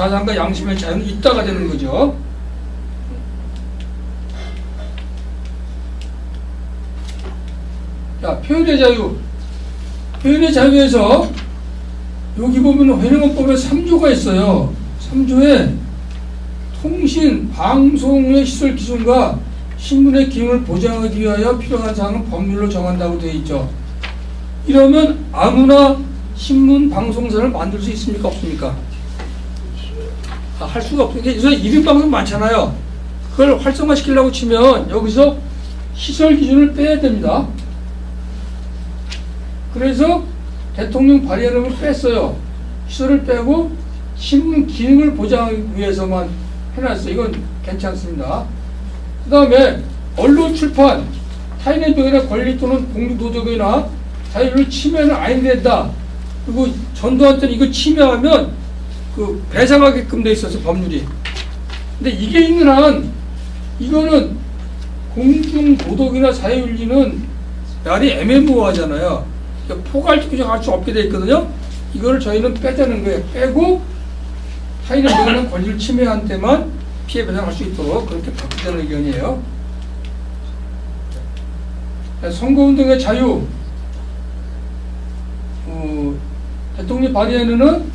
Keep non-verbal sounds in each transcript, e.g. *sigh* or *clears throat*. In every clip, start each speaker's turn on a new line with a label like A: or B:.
A: 사상과 양심의 자유는 있다가 되는 거죠. 자, 표현의 자유. 표현의 자유에서 여기 보면 회능원법에 3조가 있어요. 3조에 통신, 방송의 시설 기준과 신문의 기능을 보장하기 위하여 필요한 사항은 법률로 정한다고 되어 있죠. 이러면 아무나 신문, 방송사를 만들 수 있습니까? 없습니까? 아, 할 수가 없어요. 그래서 일인방송 많잖아요. 그걸 활성화시키려고 치면 여기서 시설 기준을 빼야 됩니다. 그래서 대통령 걸 뺐어요. 시설을 빼고 신문 기능을 보장하기 위해서만 해놨어요. 이건 괜찮습니다. 그 다음에 언론 출판, 타인의 명예나 권리 또는 공동도덕이나 자유를 침해는 아닌된다. 그리고 전두환한테는 이거 침해하면 그 배상하게끔 돼 있어서 법률이. 근데 이게 있는 한 이거는 공중 도덕이나 자유윤리는 말이 애매모호하잖아요. 그러니까 포괄적으로 할수 없게 돼 있거든요. 이거를 저희는 빼자는 거예요. 빼고 타인의 명예나 권리를 침해한 때만 피해 배상할 수 있도록 그렇게 바꾸자는 의견이에요. 선거운동의 자유. 어, 대통령 발의에는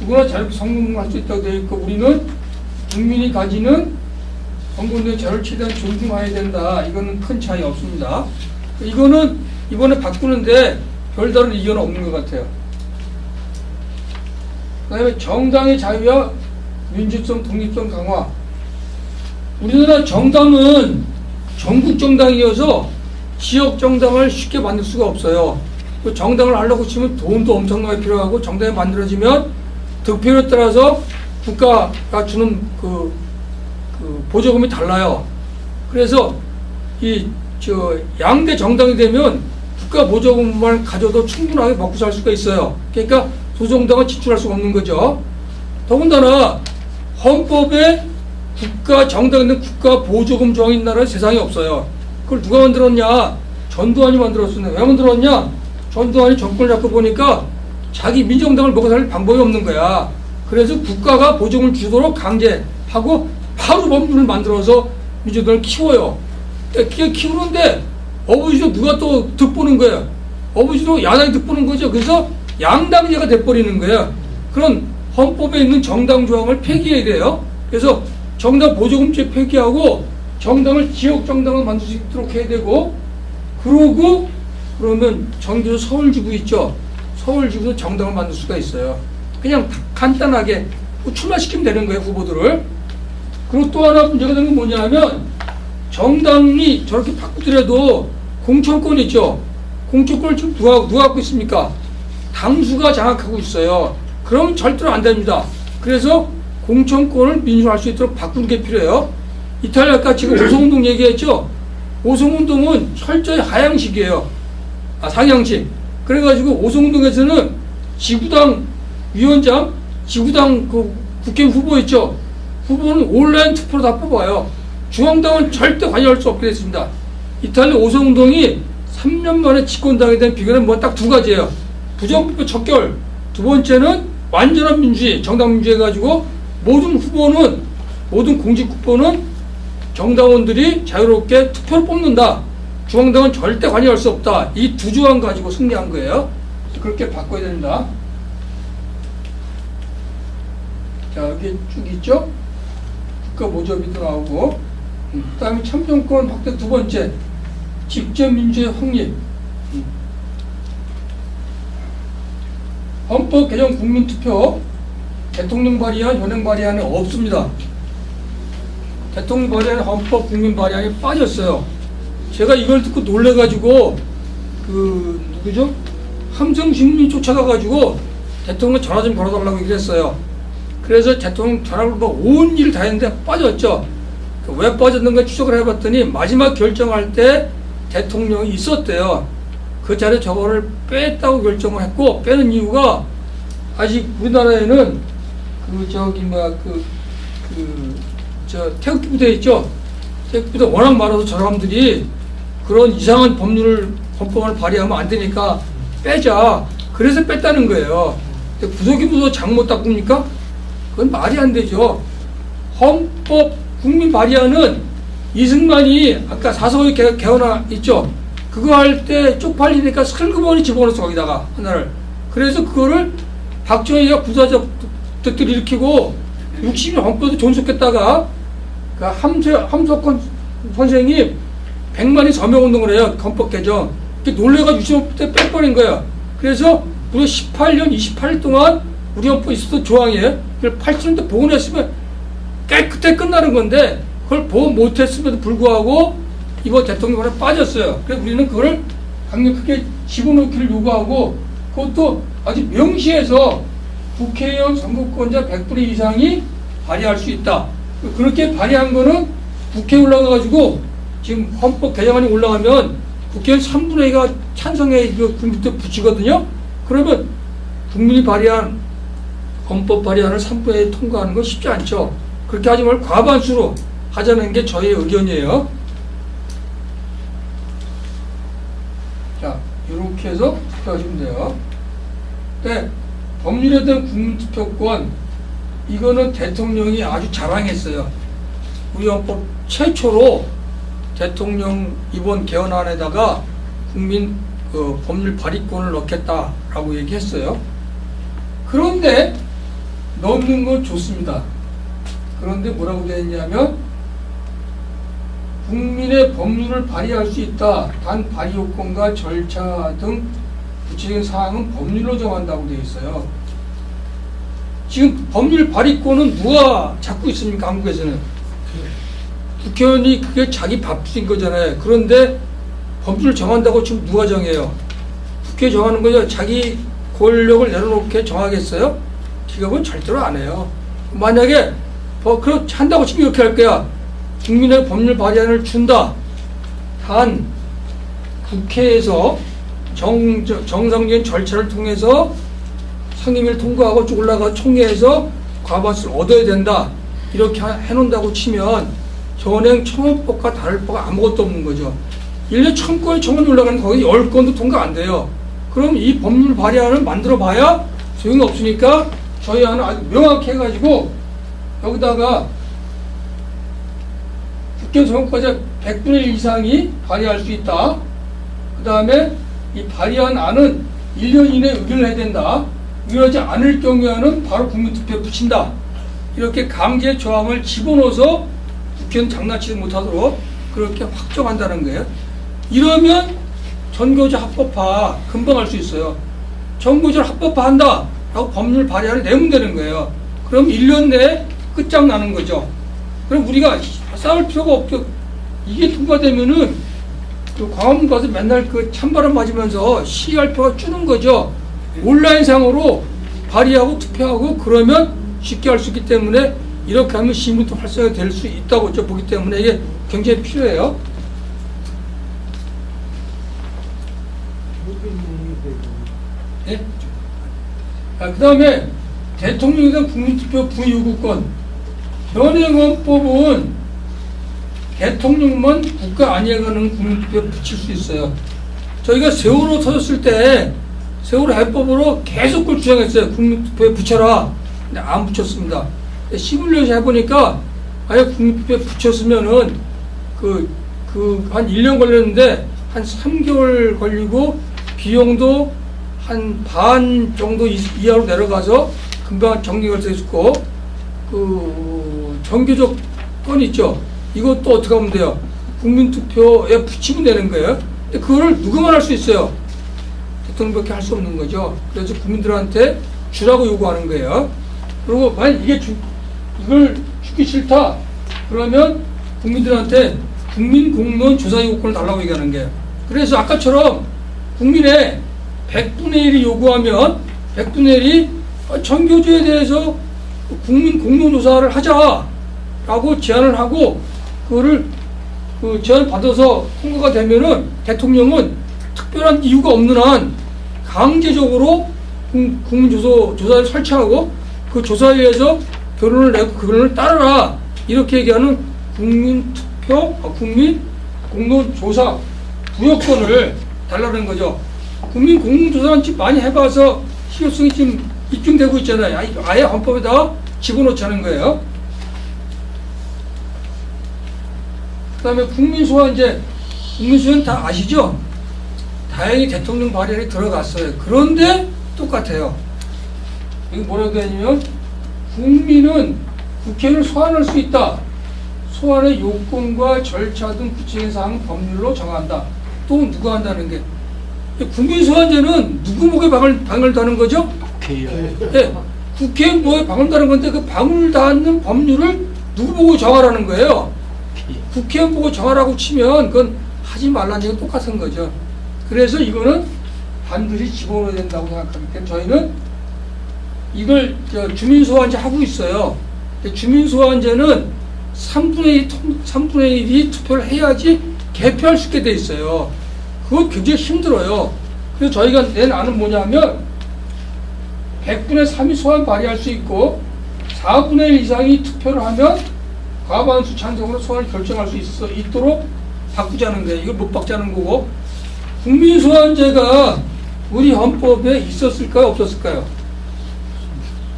A: 누구나 자유롭게 선거운동할 수 있다고 되어 있고 우리는 국민이 가지는 선거운동의 자유를 최대한 존중해야 된다. 이거는 큰 차이 없습니다. 이거는 이번에 바꾸는데 별다른 이견 없는 것 같아요. 그 다음에 정당의 자유와 민주성, 독립성 강화. 우리나라 정당은 전국 정당이어서 지역 정당을 쉽게 만들 수가 없어요. 그 정당을 하려고 치면 돈도 엄청나게 필요하고 정당이 만들어지면 득표에 따라서 국가가 주는 그, 그 보조금이 달라요. 그래서 이 저 양대 정당이 되면 국가 보조금만 가져도 충분하게 먹고 살 수가 있어요. 그러니까 소정당은 지출할 수가 없는 거죠. 더군다나 헌법에 국가 정당에 있는 국가 보조금 조항이 있는 나라는 세상에 없어요. 그걸 누가 만들었냐? 전두환이 만들었습니다. 왜 만들었냐? 전두환이 정권을 잡고 보니까 자기 민정당을 먹고 살 방법이 없는 거야. 그래서 국가가 보조금을 주도록 강제하고 바로 법률을 만들어서 민주당을 키워요. 그게 키우는데 어부지도 누가 또 득보는 거예요. 어부지도 야당이 득보는 거죠. 그래서 양당제가 돼버리는 거예요. 그런 헌법에 있는 정당 조항을 폐기해야 돼요. 그래서 정당 보조금제 폐기하고 정당을 지역 정당을 만들 수 있도록 해야 되고 그러고 그러면 전교 서울 지구 있죠. 서울지구도 정당을 만들 수가 있어요. 그냥 간단하게 출마시키면 되는 거예요 후보들을. 그리고 또 하나 문제가 되는 건 뭐냐 하면 정당이 저렇게 바꾸더라도 공천권 있죠. 공천권을 지금 누가, 누가 갖고 있습니까? 당수가 장악하고 있어요. 그럼 절대로 안 됩니다. 그래서 공천권을 민주화할 수 있도록 바꾸는 게 필요해요. 이탈리아 아까 지금 *clears throat* 오송운동 얘기했죠? 오송운동은 철저히 하향식이에요. 아, 상향식. 그래가지고 오송운동에서는 지구당 위원장, 지구당 그 국회 후보 있죠? 후보는 온라인 투표로 다 뽑아요. 중앙당은 절대 관여할 수 없게 됐습니다. 이탈리아 오송운동이 3년 만에 집권당에 대한 비결은 뭐 딱 두 가지예요. 부정부표 척결. 두 번째는 완전한 민주주의, 정당 민주주의 가지고 모든 후보는 모든 공직 후보는 정당원들이 자유롭게 투표를 뽑는다. 중앙당은 절대 관여할 수 없다. 이 두 조항 가지고 승리한 거예요. 그렇게 바꿔야 됩니다. 자, 여기 쭉 있죠? 국가 모조비도 나오고, 그 다음에 참정권 확대 두 번째, 직접 민주의 확립. 헌법 개정 국민투표, 대통령 발의안, 현행 발의안에 없습니다. 대통령 발의안, 헌법 국민 발의안이 빠졌어요. 제가 이걸 듣고 놀래가지고, 그, 누구죠? 함성 신문이 쫓아가가지고, 대통령 전화 좀 걸어달라고 얘기를 했어요. 그래서 대통령 전화를 뭐온 일을 다 했는데 빠졌죠. 그왜 빠졌는가 추적을 해봤더니 마지막 결정할 때 대통령이 있었대요. 그 자리에 저거를 뺐다고 결정을 했고 빼는 이유가 아직 우리나라에는 그 저기 뭐야 그그저 태극기 부대 있죠. 태극기 부대 워낙 많아서 저 사람들이 그런 이상한 법률을 헌법을 발의하면 안 되니까 빼자. 그래서 뺐다는 거예요. 근데 구속이 무서 장못 닦습니까? 그건 말이 안 되죠. 헌법 국민 발의안은 이승만이 아까 사서의 개- 개헌안 있죠. 그거 할 때 쪽팔리니까 슬그머니 집어넣었어 거기다가 하나를. 그래서 그거를 박정희가 부사적 득들을 일으키고 60년 헌법도 존속했다가 그 함재, 함석헌 선생이 100만이 서명운동을 해요. 헌법 개정. 그 놀래가 60년 때뺄 뻔인 거야. 그래서 우리 18년, 28일 동안 우리 헌법에 있었던 조항이에요. 그걸 87년도 복원했으면 깨끗하게 끝나는 건데 그걸 보호 못했음에도 불구하고 이번 대통령권에 빠졌어요. 그래서 우리는 그걸 강력하게 집어넣기를 요구하고 그것도 아주 명시해서 국회의원 선거권자 100분의 이상이 발의할 수 있다. 그렇게 발의한 거는 국회에 올라가가지고 지금 헌법 개정안이 올라가면 국회의원 3분의 2가 찬성에 이거 국민한테 붙이거든요. 그러면 국민이 발의한 헌법 발의안을 3분의 1 통과하는 건 쉽지 않죠. 그렇게 하지 말고 과반수로 하자는 게 저의 의견이에요. 자, 이렇게 해서 투표하시면 돼요. 네, 법률에 대한 국민투표권, 이거는 대통령이 아주 자랑했어요. 우리 헌법 최초로 대통령 이번 개헌안에다가 국민 그 법률 발의권을 넣겠다라고 얘기했어요. 그런데 넣는 건 좋습니다. 그런데 뭐라고 되어 있냐면 국민의 법률을 발의할 수 있다. 단 발의 요건과 절차 등 구체적인 사항은 법률로 정한다고 되어 있어요. 지금 법률 발의권은 누가 잡고 있습니까? 한국에서는 국회의원이 그게 자기 밥인 거잖아요. 그런데 법률을 정한다고 지금 누가 정해요? 국회 정하는 거죠. 자기 권력을 내려놓게 정하겠어요? 기업은 절대로 안 해요. 만약에 뭐 그렇게 한다고 치면 이렇게 할 거야. 국민의 법률 발의안을 준다. 단 국회에서 정, 저- 정상적인 절차를 통해서 상임위를 통과하고 쭉 올라가 총회에서 과반수를 얻어야 된다. 이렇게 하- 해놓는다고 치면 전행 청원법과 다를 바가 아무것도 없는 거죠. 1년 1000건이 청원이 올라가는 거기 10건도 통과 안 돼요. 그럼 이 법률 발의안을 만들어 봐야 소용이 없으니까 저희 안은 아주 명확히 해가지고 여기다가 국회 선거자 100분의 1 이상이 발의할 수 있다. 그 다음에 이 발의한 안은 1년 이내에 의결을 해야 된다. 이러지 않을 경우에는 바로 국민투표에 붙인다. 이렇게 강제 조항을 집어넣어서 국회는 장난치지 못하도록 그렇게 확정한다는 거예요. 이러면 전교조 합법화 금방 할 수 있어요. 전교조를 합법화한다 라고 법률 발의안을 내면 되는 거예요. 그럼 1년 내에 끝장나는 거죠. 그럼 우리가 싸울 필요가 없죠. 이게 통과되면은 그 광화문 가서 맨날 그 찬바람 맞으면서 시위할 필요가 주는 거죠. 온라인상으로 발의하고 투표하고 그러면 쉽게 할 수 있기 때문에 이렇게 하면 시민도 활성화 될 수 있다고 저 보기 때문에 이게 굉장히 필요해요. 예? 아, 그 다음에 대통령에 대한 국민투표 부요구권 현행헌법은 대통령만 국가 안위에관한 국민투표에 붙일 수 있어요. 저희가 세월호 터졌을 때 세월호 해법으로 계속 그걸 주장했어요. 국민투표에 붙여라. 근데 안 붙였습니다. 시뮬레이션 해보니까 아예 국민투표에 붙였으면은 그, 그, 한 1년 걸렸는데 한 3개월 걸리고 비용도 한 반 정도 이- 이하로 내려가서 금방 정리가 될 수 있고 그 정규적 건 있죠. 이것도 어떻게 하면 돼요? 국민투표에 붙이면 되는 거예요. 근데 그거를 누구만 할 수 있어요? 대통령밖에 할 수 없는 거죠. 그래서 국민들한테 주라고 요구하는 거예요. 그리고 만약 이게 주, 이걸 주기 싫다 그러면 국민들한테 국민 공무원 조사 요건을 달라고 얘기하는 거예요. 그래서 아까처럼 국민의 100분의 1이 요구하면 100분의 1이 정교조에 대해서 국민 공동조사를 하자라고 제안을 하고 그거를 그 제안 받아서 통과가 되면은 대통령은 특별한 이유가 없는 한 강제적으로 국- 국민조사 조사를 설치하고 그 조사에 의해서 결론을 내고 그 결론을 따르라 이렇게 얘기하는 국민투표 어, 국민 공동조사 부여권을 달라는 거죠. 국민 공동조사는 지금 많이 해봐서 실효성이 지금 입증되고 있잖아요. 아예- 헌법에다 집어넣자는 거예요. 그 다음에 국민소환 이제 국민소환 다 아시죠? 다행히 대통령 발의안이 들어갔어요. 그런데 똑같아요. 이거 뭐라고 하냐면 국민은 국회를 소환할 수 있다. 소환의 요건과 절차 등 구체적인 사항 법률로 정한다. 또 누가 한다는 게 국민 소환제는 누구 목에 방을 방을 다는 거죠?
B: 국회의원.
A: 예, 국회 뭐에 방을 다는 건데 그 방을 닿는 법률을 누구 보고 정하라는 거예요. 국회의원 보고 정하라고 치면 그건 하지 말라는 얘기 똑같은 거죠. 그래서 이거는 반드시 집어넣어야 된다고 생각하기 때문에 저희는 이걸 저 주민소환제 하고 있어요. 주민소환제는 3분의 1, 3분의 1이 투표를 해야지 개표할 수 있게 돼 있어요. 그거 굉장히 힘들어요. 그래서 저희가 낸 안은 뭐냐면 100분의 3이 소환 발의할 수 있고 4분의 1 이상이 투표를 하면 과반수 찬성으로 소환을 결정할 수 있어 있도록 바꾸자는 거예요. 이걸 못 바꾸자는 거고 국민소환제가 우리 헌법에 있었을까요? 없었을까요?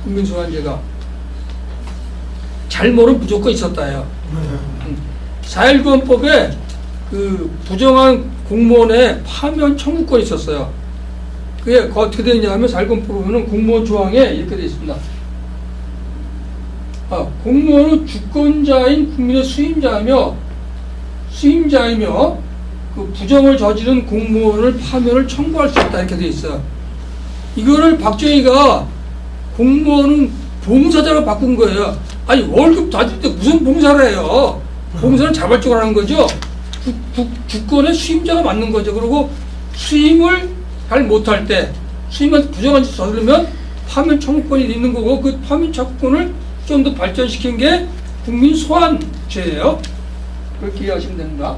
A: 국민소환제가 잘못은 무조건 있었다요. 4.19 헌법에 그 부정한 공무원의 파면 청구권이 있었어요. 그게 그 어떻게 되냐 하면 4.19 헌법 보면은 공무원 조항에 이렇게 되어 있습니다. 아, 공무원은 주권자인 국민의 수임자이며 수임자이며 그 부정을 저지른 공무원을 파면을 청구할 수 있다 이렇게 되어 있어요. 이거를 박정희가 공무원은 봉사자로 바꾼 거예요. 아니 월급 다 줄 때 무슨 봉사를 해요? 봉사는 자발적으로 하는 거죠. 주, 주, 주권의 수임자가 맞는 거죠. 그리고 수임을 잘 못할 때 수임한테 부정한 짓 저지르면 파면 청구권이 있는 거고 그 파면 청구권을 좀 더 발전시킨 게 국민 소환죄예요. 그렇게 이해하시면 됩니다.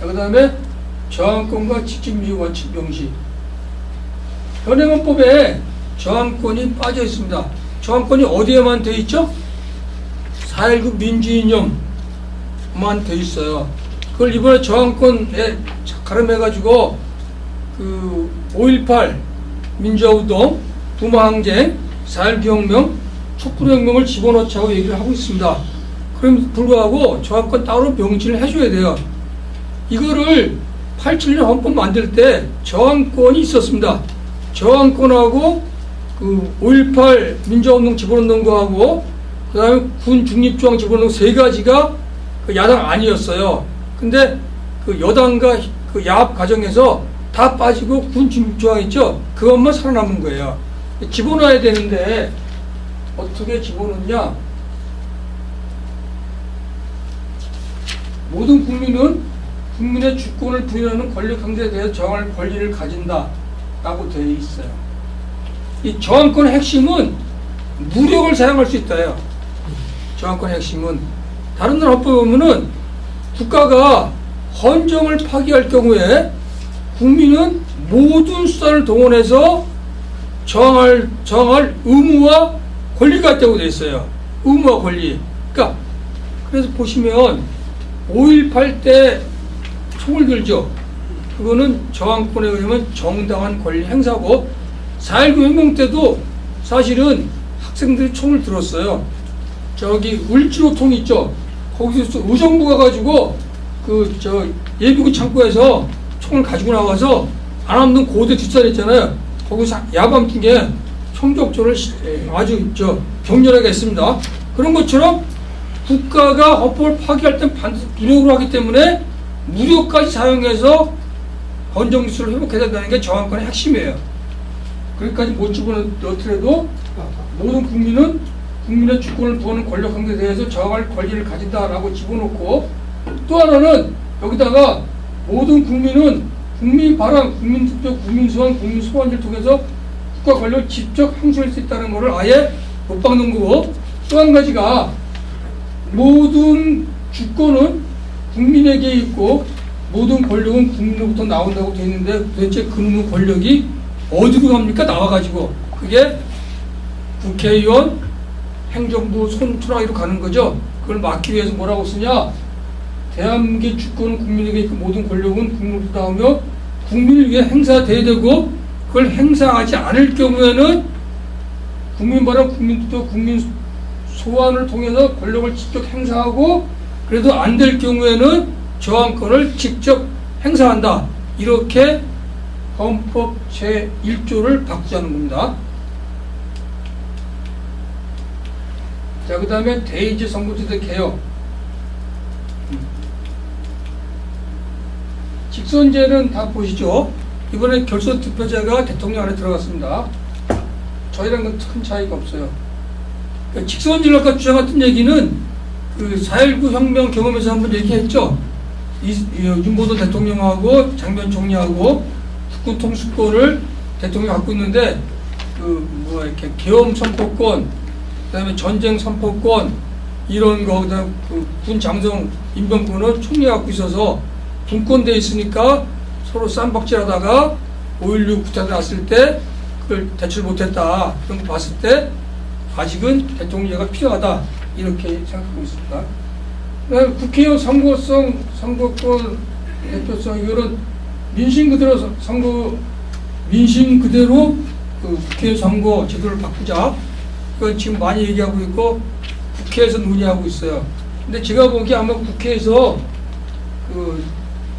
A: 그 다음에 저항권과 직집민주 원칙 명시. 현행헌법에 저항권이 빠져 있습니다. 저항권이 어디에만 돼 있죠? 4.19 민주이념만 돼 있어요. 그걸 이번에 저항권에 가름해가지고 그 5.18 민주화운동, 부마항쟁, 4.19 혁명, 촛불혁명을 집어넣자고 얘기를 하고 있습니다. 그럼 불구하고 저항권 따로 명시를 해줘야 돼요. 이거를 87년 헌법 만들 때 저항권이 있었습니다. 저항권하고 그 5.18 민주화운동 집어넣는 거하고 그 다음에 군 중립조항 집어넣는 세 가지가 그 야당 아니었어요. 근데 그 여당과 그 야합 과정에서 다 빠지고 군 중립조항 있죠? 그것만 살아남은 거예요. 집어넣어야 되는데 어떻게 집어넣냐? 모든 국민은 국민의 주권을 부여하는 권력 강제에 대해 정할 권리를 가진다 라고 되어 있어요. 이 저항권의 핵심은 무력을 사용할 수 있다요. 저항권의 핵심은 다른 나라 헌법에 보면은 국가가 헌정을 파기할 경우에 국민은 모든 수단을 동원해서 저항할 저항할 의무와 권리가 있다고 되어 있어요. 의무와 권리. 그러니까 그래서 보시면 5.18 때 총을 들죠. 그거는 저항권에 의하면 정당한 권리 행사고 4.19 혁명 때도 사실은 학생들이 총을 들었어요. 저기 울지로통 있죠. 거기서 의정부 가 가지고 그 저 예비군 창고에서 총을 가지고 나와서 안 없는 고대 뒷산 있잖아요. 거기서 야밤중에 총격전을 시- 아주 저 격렬하게 했습니다. 그런 것처럼 국가가 헌법을 파기할 땐 반드시 무력으로 하기 때문에 무력까지 사용해서 기술을 회복해야 된다는 게 저항권의 핵심이에요. 거기까지 못 집어넣더라도 모든 국민은 국민의 주권을 부하는 권력 관계에 대해서 저항할 권리를 가진다라고 집어넣고 또 하나는 여기다가 모든 국민은 국민 발언, 국민 투표, 국민 소환, 국민 소환제를 통해서 국가 권력을 직접 행사할 수 있다는 것을 아예 못 박는 거고 또 한 가지가 모든 주권은 국민에게 있고 모든 권력은 국민으로부터 나온다고 되어 있는데 도대체 그 권력이 어디로 갑니까? 나와가지고 그게 국회의원, 행정부 손투라기로 가는 거죠. 그걸 막기 위해서 뭐라고 쓰냐? 대한민국의 주권은 국민에게 있고 모든 권력은 국민으로부터 나오며 국민을 위해 행사돼야 되고 그걸 행사하지 않을 경우에는 국민보다 국민도 국민 소환을 통해서 권력을 직접 행사하고 그래도 안 될 경우에는 저항권을 직접 행사한다. 이렇게 헌법 제1조를 바꾸자는 겁니다. 자, 그 다음에 대의제 선거제도 개혁. 직선제는 다 보시죠. 이번에 결선 투표제가 대통령 안에 들어갔습니다. 저희랑 은큰 차이가 없어요. 직선제를 아까 주장했던 얘기는 그4.19 혁명 경험에서 한번 얘기했죠. 윤보도 대통령하고 장면 총리하고 국군 통수권을 대통령이 갖고 있는데 그 뭐 이렇게 계엄 선포권, 그다음에 전쟁 선포권 이런 거 그다음 그군 장성 인병권은 총리가 갖고 있어서 분권돼 있으니까 서로 쌈박질하다가 5.16 부탁이 났을 때 그걸 대출 못했다 그런 거 봤을 때 아직은 대통령제가 필요하다 이렇게 생각하고 있습니다. 그다음에 국회의원 선거성, 선거권 대표성 이거는 민심 그대로 선- 선거 민심 그대로 그 국회 선거 제도를 바꾸자. 이건 지금 많이 얘기하고 있고 국회에서 논의하고 있어요. 근데 제가 보기에 아마 국회에서 그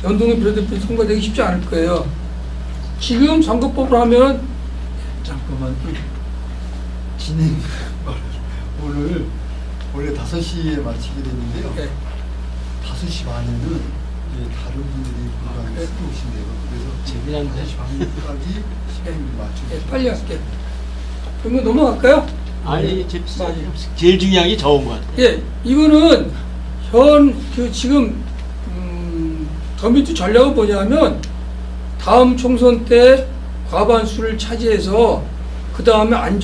A: 연동의 비례대표 통과되기 쉽지 않을 거예요. 지금 선거법을 하면
B: 잠깐만 진행 오늘 원래 5시에 마치게 됐는데요.
A: 예,
B: 5시 반에는 이제 다른 분들이
A: 네.
B: 쓰고 오신대요. 그래서
C: 재미난
B: 5시 반까지 시간을 맞추고
A: 예, 빨리 할게. 그러면 넘어갈까요?
C: 아니 제. 제일 중요한 게 저온 것 같아요.
A: 예, 이거는 현 그 지금 음, 더미투 전략은 뭐냐면 다음 총선 때 과반수를 차지해서 그 다음에 안정